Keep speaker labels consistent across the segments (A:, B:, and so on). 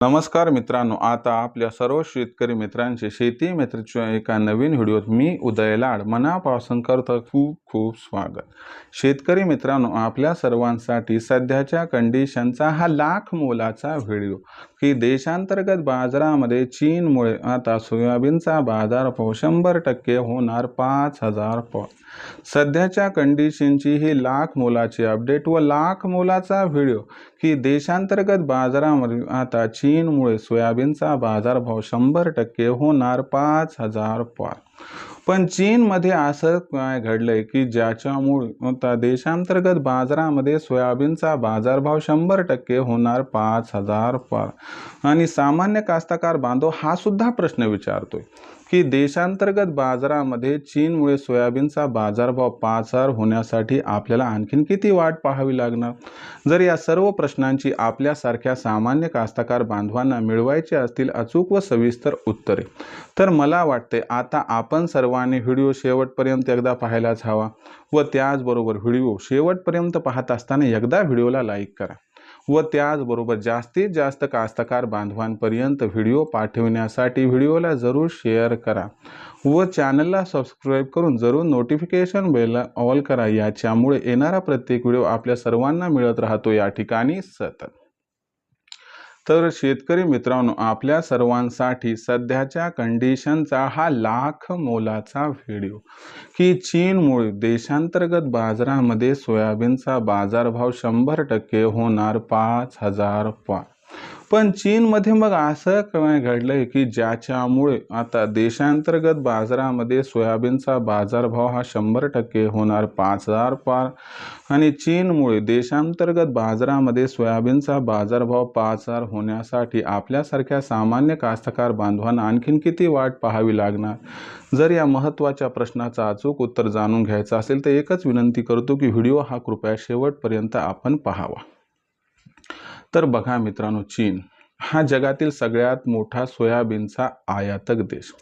A: नमस्कार मित्रांनो आता आपल्या सर्व शेतकरी मित्रांचे शेती मित्रच्या एका नवीन व्हिडिओत मी उदय लाड मनापासून करतो खूप खूप स्वागत. शेतकरी मित्रांनो आपल्या सर्वांसाठी सध्याच्या कंडिशनचा हा लाख मोलाचा व्हिडिओ की देशांतर्गत बाजारामध्ये चीनमुळे आता सोयाबीनचा बाजारभाव शंभर टक्के होणार पाच हजार पाव सध्याच्या कंडिशनची ही लाख मोलाची अपडेट व लाख मोलाचा व्हिडिओ की देशांतर्गत बाजारामध्ये आता चीनमुळे सोयाबीनचा बाजारभाव शंभर टक्के होणार पाच हजार पार पण चीनमध्ये असं काय घडलंय की ज्याच्यामुळे देशांतर्गत बाजारामध्ये सोयाबीनचा बाजारभाव शंभर टक्के होणार पाच हजार पार आणि सामान्य कास्तकार बांधव हा सुद्धा प्रश्न विचारतोय की देशांतर्गत बाजारामध्ये चीनमुळे सोयाबीनचा बाजारभाव पाच हजार होण्यासाठी आपल्याला आणखीन किती वाट पाहावी लागणार? जर या सर्व प्रश्नांची आपल्यासारख्या सामान्य कास्तकार बांधवांना मिळवायची असतील अचूक व सविस्तर उत्तरे तर मला वाटते आता आपण सर्व सर्वांनी व्हिडिओ शेवटपर्यंत एकदा पाहायलाच हवा व त्याचबरोबर व्हिडिओ शेवटपर्यंत पाहत असताना एकदा व्हिडिओला लाईक करा व त्याचबरोबर जास्तीत जास्त कास्तकार बांधवांपर्यंत व्हिडिओ पाठविण्यासाठी व्हिडिओला जरूर शेअर करा व चॅनलला सबस्क्राईब करून जरूर नोटिफिकेशन बेलला ऑल करा याच्यामुळे येणारा प्रत्येक व्हिडिओ आपल्या सर्वांना मिळत राहतो. या ठिकाणी सतत. तर शेतकरी मित्रांनो आपल्या सर्वांसाठी सध्याच्या कंडिशनचा हा लाख मोलाचा व्हिडिओ की चीनमुळे देशांतर्गत बाजारामध्ये सोयाबीनचा बाजारभाव शंभर टक्के होणार पाच हजार पाच पण चीनमध्ये मग असं काय घडलंय की ज्याच्यामुळे आता देशांतर्गत बाजारामध्ये सोयाबीनचा बाजारभाव हा शंभर टक्के होणार पाच हजार पार. आणि चीनमुळे देशांतर्गत बाजारामध्ये सोयाबीनचा बाजारभाव पाच हजार होण्यासाठी आपल्यासारख्या सामान्य कास्तकार बांधवांना आणखीन किती वाट पाहावी लागणार? जर या महत्त्वाच्या प्रश्नाचं अचूक उत्तर जाणून घ्यायचं असेल तर एकच विनंती करतो की व्हिडिओ हा कृपया शेवटपर्यंत आपण पाहावा. तर बघा मित्रांनो चीन हा जगातील सगळ्यात मोठा सोयाबीनचा आयातक देश.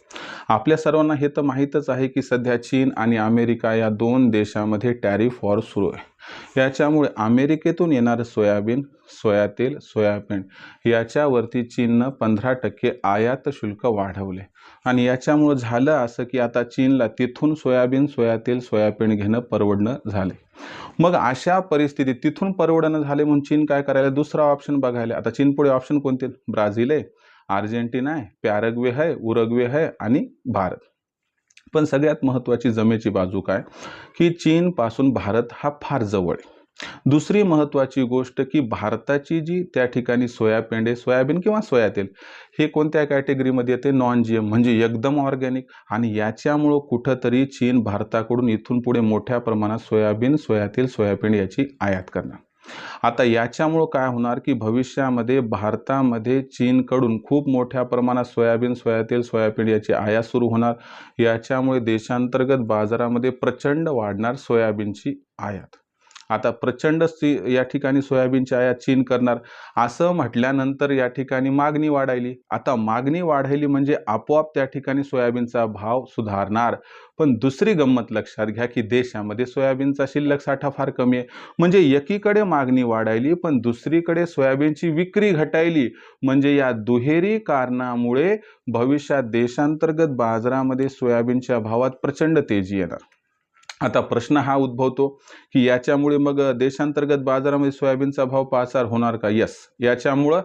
A: आपल्या सर्वांना हे तर माहीतच आहे की सध्या चीन आणि अमेरिका या दोन देशामध्ये टॅरिफ वॉर सुरू आहे. याच्यामुळे अमेरिकेतून येणारं सोयाबीन सोयातेल सोयाबीन याच्यावरती चीननं पंधरा टक्के आयात शुल्क वाढवले. आणि याच्यामुळं झालं असं की आता चीनला तिथून सोयाबीन सोयातेल सोयाबीन घेणं परवडणं झाले मग अशा परिस्थितीत तिथून परवडणं झाले म्हणून चीन काय करायला? दुसरा ऑप्शन बघायला. आता चीन पुढे ऑप्शन कोणते? ब्राझील आहे अर्जेंटिना आहे पॅरग्वे आहे उरग्वे आहे आणि भारत. पण सगळ्यात महत्त्वाची जमेची बाजू काय? की चीनपासून भारत हा फार जवळ आहे. दुसरी महत्त्वाची गोष्ट की भारताची जी त्या ठिकाणी सोयाबीन सोयाबीन किंवा सोयातेल हे कोणत्या कॅटेगरीमध्ये येते? नॉन जी एम म्हणजे एकदम ऑर्गॅनिक. आणि याच्यामुळं कुठंतरी चीन भारताकडून इथून पुढे मोठ्या प्रमाणात सोयाबीन सोयातेल सोयाबीन याची आयात करणार. आता याच्यामुळं काय होणार की भविष्यामध्ये भारतामध्ये चीनकडून खूप मोठ्या प्रमाणात सोयाबीन सोयातेल सोयाबीन याची आयात सुरू होणार. याच्यामुळे देशांतर्गत बाजारामध्ये प्रचंड वाढणार सोयाबीनची आयात. आता प्रचंड सी या ठिकाणी सोयाबीनची आयात चीन करणार. असं म्हटल्यानंतर या ठिकाणी मागणी वाढायली. आता मागणी वाढायली म्हणजे आपोआप त्या ठिकाणी सोयाबीनचा भाव सुधारणार. पण दुसरी गंमत लक्षात घ्या की देशामध्ये सोयाबीनचा शिल्लक साठा फार कमी आहे. म्हणजे एकीकडे मागणी वाढायली पण दुसरीकडे सोयाबीनची विक्री घटायली. म्हणजे या दुहेरी कारणामुळे भविष्यात देशांतर्गत बाजारामध्ये सोयाबीनच्या भावात प्रचंड तेजी येणार. आता प्रश्न हा उद्भवतो की याच्यामुळे मग देशांतर्गत बाजारामध्ये सोयाबीनचा भाव पाचार होणार का? यस याच्यामुळं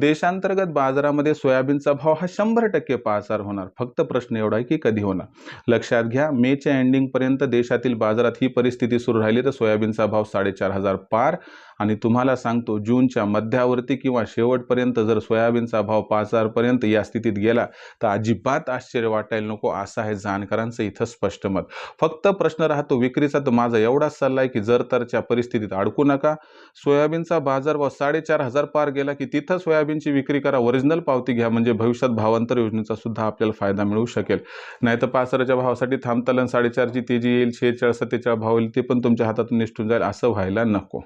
A: देशांतर्गत बाजारामध्ये सोयाबीनचा भाव हा शंभर टक्के पाचार होणार. फक्त प्रश्न एवढा आहे की कधी होणार? लक्षात घ्या मेच्या एंडिंगपर्यंत देशातील बाजारात ही परिस्थिती सुरू राहिली तर सोयाबीनचा भाव साडेचार हजार पार आणि तुम्हाला सांगतो जूनच्या मध्यावरती किंवा शेवटपर्यंत जर सोयाबीनचा भाव पाच हजारपर्यंत या स्थितीत गेला तर अजिबात आश्चर्य वाटायला नको असं आहे जाणकारांचं इथं स्पष्ट मत. फक्त प्रश्न राहतो विक्रीचा तर माझा एवढाच सल्ला आहे की जर तरच्या परिस्थितीत अडकू नका. सोयाबीनचा बाजारभाव साडेचार हजार पार गेला की तिथं सोयाबीनची विक्री करा ओरिजिनल पावती घ्या म्हणजे भविष्यात भावांतर योजनेचा सुद्धा आपल्याला फायदा मिळू शकेल. नाही तर पाच हजाराच्या भावासाठी थांबताल साडेचारची तेजी येईल शेहेचाळीस सत्तेचाळीस भाव येईल ते पण तुमच्या हातातून निष्ठून जाईल असं व्हायला नको.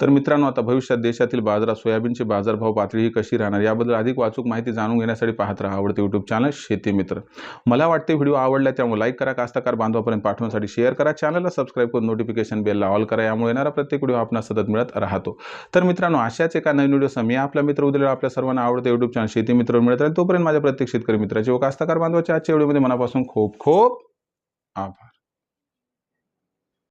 A: तर मित्रांनो आता भविष्यात देशातील बाजारात सोयाबीनची बाजारभाव पातळी ही कशी राहणार याबद्दल अधिक वाचूक माहिती जाणून घेण्यासाठी पाहत राहा आवडते यूट्यूब चॅनल शेती मित्र. मला वाटते व्हिडिओ आवडला त्यामुळे लाईक करा कास्तकार बांधवापर्यंत पाठवण्यासाठी शेअर करा. चॅनलला सबस्क्राईब करून नोटिफिकेशन बेलला ऑल करा. यामुळे येणारा प्रत्येक व्हिडिओ आपणास सतत मिळत राहतो. तर मित्रांनो अशाच एका नवीन व्हिडिओ मी आपला मित्र उद्या आपल्या सर्वांना आवडते यूट्यूब चॅनल शेती मित्र मिळत राहील. तोपर्यंत माझ्या प्रत्येक शेतकरी मित्राचे व कास्तकार बांधवाच्या आजच्या व्हिडिओमध्ये मनापासून खूप खूप आभार.